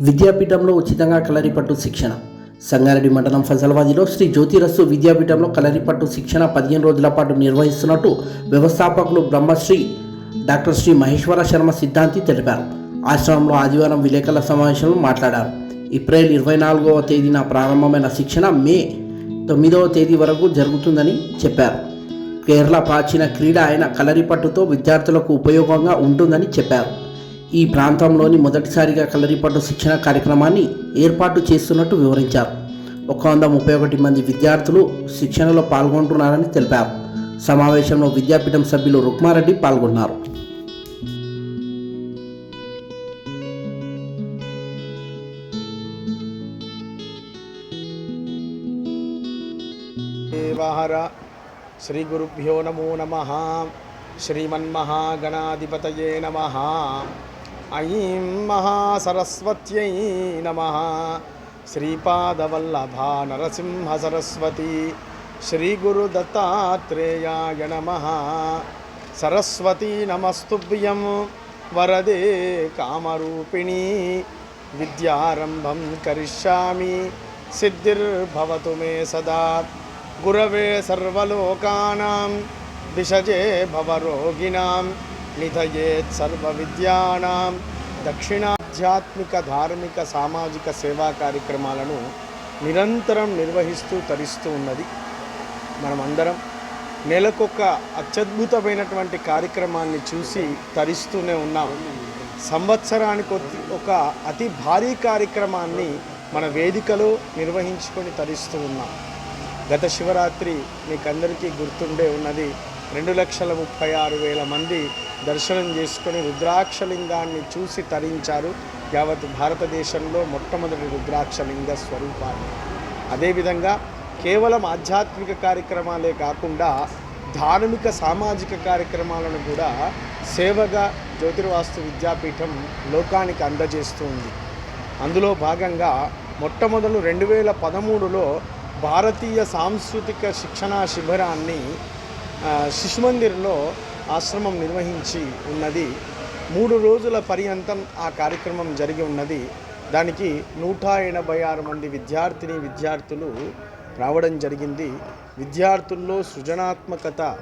విద్యాపీఠంలో ఉచితంగా కలరిపట్టు శిక్షణ. సంగారెడ్డి మండలం ఫజల్వాజీలో శ్రీ జ్యోతిరస్సు విద్యాపీఠంలో కలరిపట్టు శిక్షణ పదిహేను రోజుల పాటు నిర్వహిస్తున్నట్టు వ్యవస్థాపకులు బ్రహ్మశ్రీ డాక్టర్ శ్రీ మహేశ్వర శర్మ సిద్ధాంతి తెలిపారు. ఆశ్రమంలో ఆదివారం విలేకరుల సమావేశంలో మాట్లాడారు. ఏప్రిల్ ఇరవై నాలుగవ తేదీన ప్రారంభమైన శిక్షణ మే తొమ్మిదవ తేదీ వరకు జరుగుతుందని చెప్పారు. కేరళ ప్రాచీన క్రీడ అయిన కలరిపట్టుతో విద్యార్థులకు ఉపయోగంగా ఉంటుందని చెప్పారు. ఈ ప్రాంతంలోని మొదటిసారిగా కలరిపట్టు శిక్షణ కార్యక్రమాన్ని ఏర్పాటు చేస్తున్నట్టు వివరించారు. ఒక వంద ముప్పై ఒకటి మంది విద్యార్థులు శిక్షణలో పాల్గొంటున్నారని తెలిపారు. సమావేశంలో విద్యాపీఠం సభ్యులు రుక్మారెడ్డి పాల్గొన్నారు. దేవహర శ్రీ గురుభ్యో నమో నమ. శ్రీమన్మహాగణాధిపతయే నమ. ఐం మహాసరస్వత్యై నమ. శ్రీపాదవల్లభా నరసింహ సరస్వతి. శ్రీగురుదత్తాత్రేయాయ నమ. సరస్వతీ నమస్తుభ్యం వరదే కామరూపిణి. విద్యారంభం కరిష్యామి. సిద్ధిర్భవతు మే సదా. గురవే సర్వలోకానాం. విషజే భవరోగిణాం నిధయేత్ సర్వవిద్యానాం దక్షిణాధ్యాత్మిక ధార్మిక సామాజిక సేవా కార్యక్రమాలను నిరంతరం నిర్వహిస్తూ తరిస్తూ ఉన్నది. మనమందరం నెలకొక అత్యద్భుతమైనటువంటి కార్యక్రమాన్ని చూసి తరిస్తూనే ఉన్నాం. సంవత్సరానికి ఒక అతి భారీ కార్యక్రమాన్ని మన వేదికలో నిర్వహించుకొని తరిస్తూ ఉన్నాం. గత శివరాత్రి మీకందరికీ గుర్తుండే ఉన్నది రెండు లక్షల ముప్పై ఆరు వేల మంది దర్శనం చేసుకొని రుద్రాక్షలింగాన్ని చూసి తరించారు. యావత్ భారతదేశంలో మొట్టమొదటి రుద్రాక్షలింగ స్వరూపాన్ని అదేవిధంగా కేవలం ఆధ్యాత్మిక కార్యక్రమాలే కాకుండా ధార్మిక సామాజిక కార్యక్రమాలను కూడా సేవగా జ్యోతిర్వాస్తు విద్యాపీఠం లోకానికి అందజేస్తుంది అందులో భాగంగా మొట్టమొదలు రెండు వేల పదమూడులో భారతీయ సాంస్కృతిక శిక్షణా శిబిరాన్ని ఆ, శిశుమందిర్లో ఆశ్రమం నిర్వహించి ఉన్నది. మూడు రోజుల పర్యంతం ఆ కార్యక్రమం జరిగి ఉన్నది. దానికి నూట ఎనభై ఆరు మంది విద్యార్థిని విద్యార్థులు రావడం జరిగింది. విద్యార్థుల్లో సృజనాత్మకత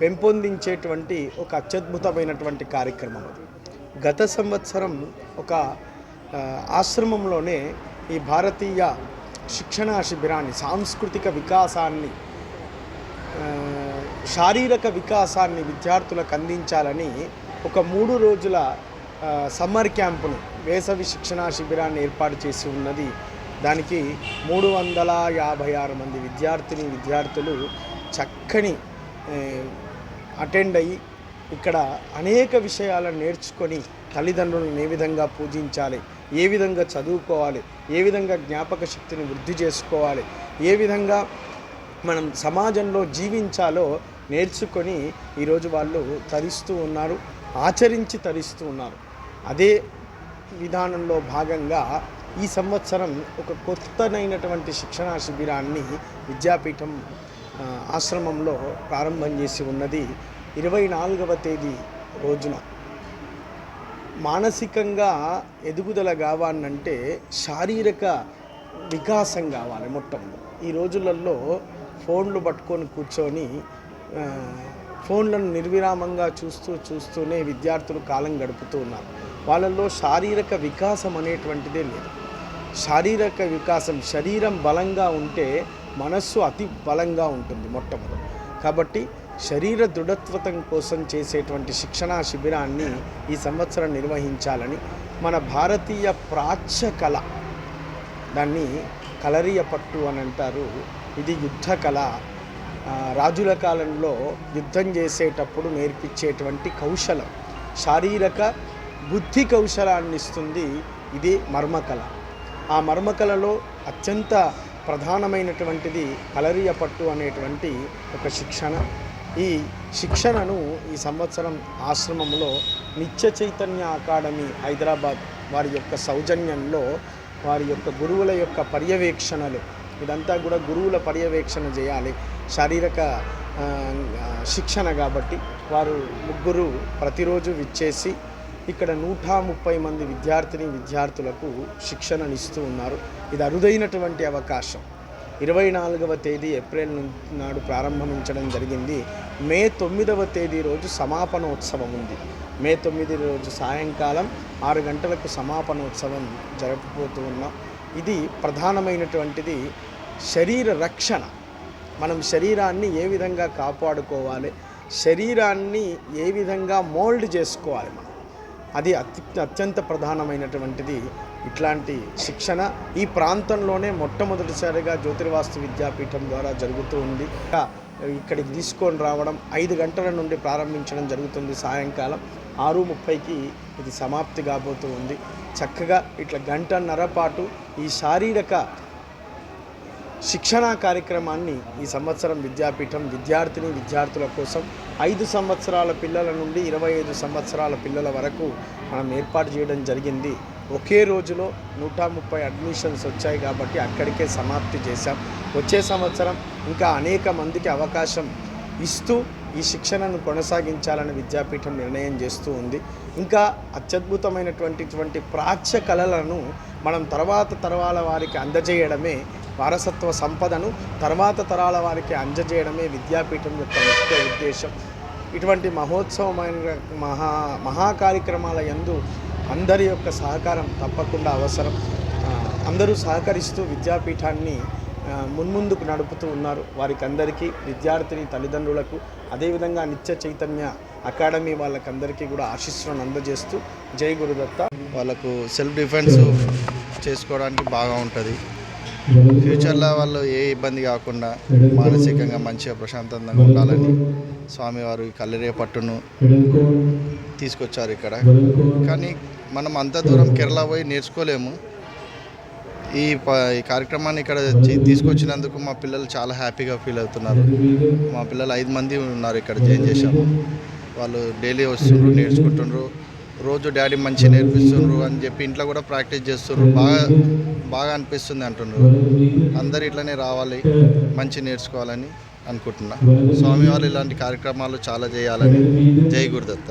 పెంపొందించేటువంటి ఒక అత్యద్భుతమైనటువంటి కార్యక్రమం అది. గత సంవత్సరం ఒక ఆశ్రమంలోనే ఈ భారతీయ శిక్షణా శిబిరాన్ని సాంస్కృతిక వికాసాన్ని శారీరక వికాసాన్ని విద్యార్థులకు అందించాలని ఒక మూడు రోజుల సమ్మర్ క్యాంపును వేసవి శిక్షణా శిబిరాన్ని ఏర్పాటు చేసి ఉన్నది. దానికి మూడు వందల యాభై ఆరు మంది విద్యార్థిని విద్యార్థులు చక్కని అటెండ్ అయ్యి ఇక్కడ అనేక విషయాలను నేర్చుకొని తల్లిదండ్రులను ఏ విధంగా పూజించాలి ఏ విధంగా చదువుకోవాలి ఏ విధంగా జ్ఞాపక శక్తిని వృద్ధి చేసుకోవాలి ఏ విధంగా మనం సమాజంలో జీవించాలో నేర్చుకొని ఈరోజు వాళ్ళు తరిస్తూ ఉన్నారు ఆచరించి తరిస్తూ ఉన్నారు. అదే విధానంలో భాగంగా ఈ సంవత్సరం ఒక కొత్తనైనటువంటి శిక్షణా శిబిరాన్ని విద్యాపీఠం ఆశ్రమంలో ప్రారంభం చేసి ఉన్నది ఇరవై నాలుగవ తేదీ రోజున. మానసికంగా ఎదుగుదల కావాలంటే శారీరక వికాసం కావాలి మొట్టమొదటి ఈ రోజులలో ఫోన్లు పట్టుకొని కూర్చొని ఫోన్లను నిర్విరామంగా చూస్తూ చూస్తూనే విద్యార్థులు కాలం గడుపుతూ ఉన్నారు. వాళ్ళల్లో శారీరక వికాసం అనేటువంటిదే లేదు. శారీరక వికాసం శరీరం బలంగా ఉంటే మనస్సు అతి బలంగా ఉంటుంది మొట్టమొదటి. కాబట్టి శరీర దృఢత్వతం కోసం చేసేటువంటి శిక్షణా శిబిరాన్ని ఈ సంవత్సరం నిర్వహించాలని మన భారతీయ ప్రాచ్య కళ దాన్ని కలరియ పట్టు అని అంటారు. ఇది యుద్ధ కళ రాజుల కాలంలో యుద్ధం చేసేటప్పుడు నేర్పించేటువంటి కౌశలం. శారీరక బుద్ధి కౌశలాన్ని ఇస్తుంది ఇది మర్మకళ. ఆ మర్మకళలో అత్యంత ప్రధానమైనటువంటిది కలరియ పట్టు అనేటువంటి ఒక శిక్షణ. ఈ శిక్షణను ఈ సంవత్సరం ఆశ్రమంలో నిత్య చైతన్య అకాడమీ హైదరాబాద్ వారి యొక్క సౌజన్యంలో వారి యొక్క గురువుల యొక్క పర్యవేక్షణలు ఇదంతా కూడా గురువుల పర్యవేక్షణ చేయాలి. శారీరక శిక్షణ కాబట్టి వారు ముగ్గురు ప్రతిరోజు విచ్చేసి ఇక్కడ నూట ముప్పై మంది విద్యార్థిని విద్యార్థులకు శిక్షణనిస్తూ ఉన్నారు. ఇది అరుదైనటువంటి అవకాశం. ఇరవై నాలుగవ తేదీ ఏప్రిల్ నాడు ప్రారంభించడం జరిగింది. మే తొమ్మిదవ తేదీ రోజు సమాపనోత్సవం ఉంది. మే తొమ్మిది రోజు సాయంకాలం ఆరు గంటలకు సమాపనోత్సవం జరపబోతూ ఉన్నాం. ఇది ప్రధానమైనటువంటిది. శరీర రక్షణ. మనం శరీరాన్ని ఏ విధంగా కాపాడుకోవాలి? శరీరాన్ని ఏ విధంగా మోల్డ్ చేసుకోవాలి మనం? అది అతి అత్యంత ప్రధానమైనటువంటిది ఇట్లాంటి శిక్షణ ఈ ప్రాంతంలోనే మొట్టమొదటిసారిగా జ్యోతిర్వాస్తు విద్యాపీఠం ద్వారా జరుగుతూ ఉంది. ఇక్కడికి తీసుకొని రావడం ఐదు గంటల నుండి ప్రారంభించడం జరుగుతుంది సాయంకాలం. ఆరు ముప్పైకి ఇది సమాప్తి కాబోతూ ఉంది. చక్కగా ఇట్లా గంటన్నర పాటు ఈ శారీరక శిక్షణా కార్యక్రమాన్ని ఈ సంవత్సరం విద్యాపీఠం విద్యార్థిని విద్యార్థుల కోసం ఐదు సంవత్సరాల పిల్లల నుండి ఇరవై ఐదు సంవత్సరాల పిల్లల వరకు మనం ఏర్పాటు చేయడం జరిగింది. ఒకే రోజులో నూట ముప్పై అడ్మిషన్స్ వచ్చాయి కాబట్టి అక్కడికే సమాప్తి చేశాం. వచ్చే సంవత్సరం ఇంకా అనేక మందికి అవకాశం ఇస్తూ ఈ శిక్షణను కొనసాగించాలని విద్యాపీఠం నిర్ణయం చేస్తూ ఉంది. ఇంకా అత్యద్భుతమైనటువంటి ప్రాచ్య కళలను మనం తర్వాత తరాల వారికి అందజేయడమే వారసత్వ సంపదను తర్వాత తరాల వారికి అందజేయడమే విద్యాపీఠం యొక్క ముఖ్య ఉద్దేశం. ఇటువంటి మహోత్సవమైన మహా మహా కార్యక్రమాల యందు అందరి యొక్క సహకారం తప్పకుండా అవసరం. అందరూ సహకరిస్తూ విద్యాపీఠాన్ని మున్ముందుకు నడుపుతూ ఉన్నారు వారికి అందరికీ విద్యార్థిని తల్లిదండ్రులకు అదేవిధంగా నిత్య చైతన్య అకాడమీ వాళ్ళకందరికీ కూడా ఆశీస్సులను అందజేస్తూ జై గురుదత్త. వాళ్ళకు సెల్ఫ్ డిఫెన్స్ చేసుకోవడానికి బాగా ఉంటుంది. ఫ్యూచర్లో వాళ్ళు ఏ ఇబ్బంది కాకుండా మానసికంగా మంచిగా ప్రశాంతంగా ఉండాలని స్వామివారు ఈ కల్లెరే పట్టును తీసుకొచ్చారు ఇక్కడ. కానీ మనం అంత దూరం కేరళ పోయి నేర్చుకోలేము. ఈ ఈ కార్యక్రమాన్ని ఇక్కడ తీసుకొచ్చినందుకు మా పిల్లలు చాలా హ్యాపీగా ఫీల్ అవుతున్నారు. మా పిల్లలు ఐదు మంది ఉన్నారు ఇక్కడ జాయిన్ చేశాము వాళ్ళు డైలీ వస్తుండ్రు నేర్చుకుంటుండ్రు. రోజు డాడీ మంచి నేర్పిస్తుండ్రు అని చెప్పి ఇంట్లో కూడా ప్రాక్టీస్ చేస్తుండ్రు. బాగా బాగా అనిపిస్తుంది అంటుండ్రు. అందరు ఇట్లనే రావాలి మంచి నేర్చుకోవాలని అనుకుంటున్నా. స్వామి వాళ్ళు ఇలాంటి కార్యక్రమాలు చాలా చేయాలని జై గురుదత్త.